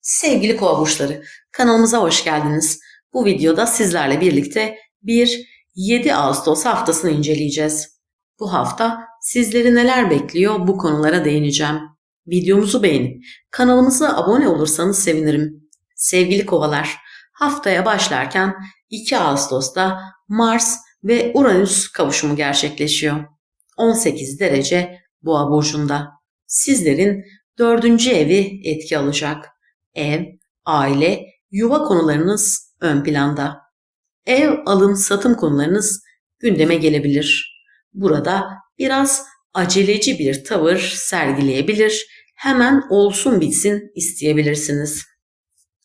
Sevgili kova kanalımıza hoş geldiniz. Bu videoda sizlerle birlikte bir 7 Ağustos haftasını inceleyeceğiz. Bu hafta sizleri neler bekliyor bu konulara değineceğim. Videomuzu beğenip kanalımıza abone olursanız sevinirim. Sevgili kovalar, haftaya başlarken 2 Ağustos'ta Mars ve Uranüs kavuşumu gerçekleşiyor. 18 derece Boğa burcunda. Sizlerin dördüncü evi etki alacak. Ev, aile, yuva konularınız ön planda. Ev, alım, satım konularınız gündeme gelebilir. Burada biraz aceleci bir tavır sergileyebilir, hemen olsun bitsin isteyebilirsiniz.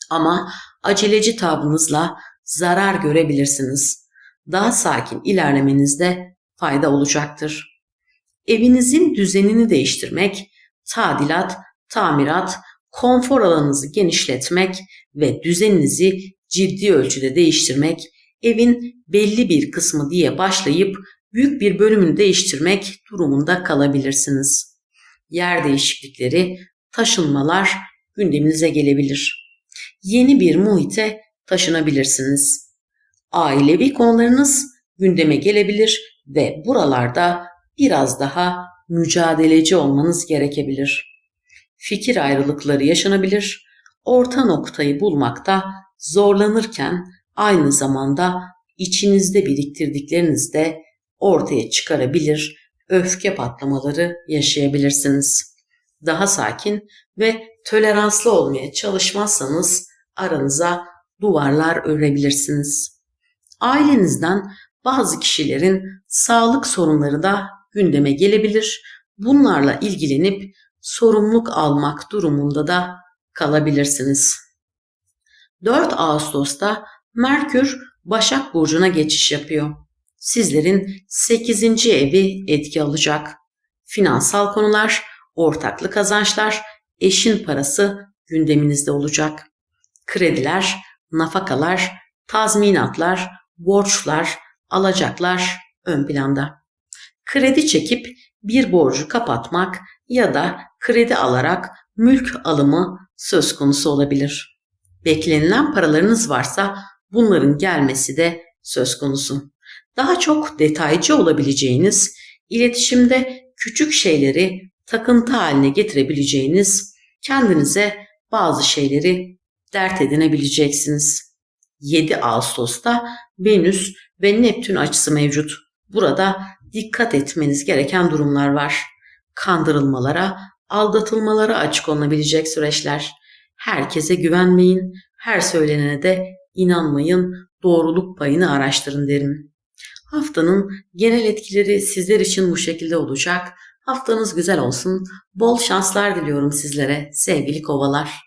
Ama aceleci tavrınızla zarar görebilirsiniz. Daha sakin ilerlemenizde fayda olacaktır. Evinizin düzenini değiştirmek, tadilat, tamirat, konfor alanınızı genişletmek ve düzeninizi ciddi ölçüde değiştirmek, evin belli bir kısmı diye başlayıp büyük bir bölümünü değiştirmek durumunda kalabilirsiniz. Yer değişiklikleri, taşınmalar gündeminize gelebilir. Yeni bir muhite taşınabilirsiniz. Ailevi konularınız gündeme gelebilir ve buralarda biraz daha mücadeleci olmanız gerekebilir. Fikir ayrılıkları yaşanabilir, orta noktayı bulmakta zorlanırken aynı zamanda içinizde biriktirdikleriniz de ortaya çıkarabilir, öfke patlamaları yaşayabilirsiniz. Daha sakin ve toleranslı olmaya çalışmazsanız aranıza duvarlar örebilirsiniz. Ailenizden bazı kişilerin sağlık sorunları da gündeme gelebilir. Bunlarla ilgilenip sorumluluk almak durumunda da kalabilirsiniz. 4 Ağustos'ta Merkür Başak Burcu'na geçiş yapıyor. Sizlerin 8. evi etki alacak. Finansal konular, ortaklı kazançlar, eşin parası gündeminizde olacak. Krediler, nafakalar, tazminatlar, borçlar, alacaklar ön planda. Kredi çekip bir borcu kapatmak ya da kredi alarak mülk alımı söz konusu olabilir. Beklenilen paralarınız varsa bunların gelmesi de söz konusu. Daha çok detaycı olabileceğiniz, iletişimde küçük şeyleri takıntı haline getirebileceğiniz, kendinize bazı şeyleri dert edinebileceksiniz. 7 Ağustos'ta Venüs ve Neptün açısı mevcut. Burada dikkat etmeniz gereken durumlar var. Kandırılmalara, aldatılmalara açık olunabilecek süreçler. Herkese güvenmeyin, her söylenene de inanmayın, doğruluk payını araştırın derim. Haftanın genel etkileri sizler için bu şekilde olacak. Haftanız güzel olsun. Bol şanslar diliyorum sizlere sevgili kovalar.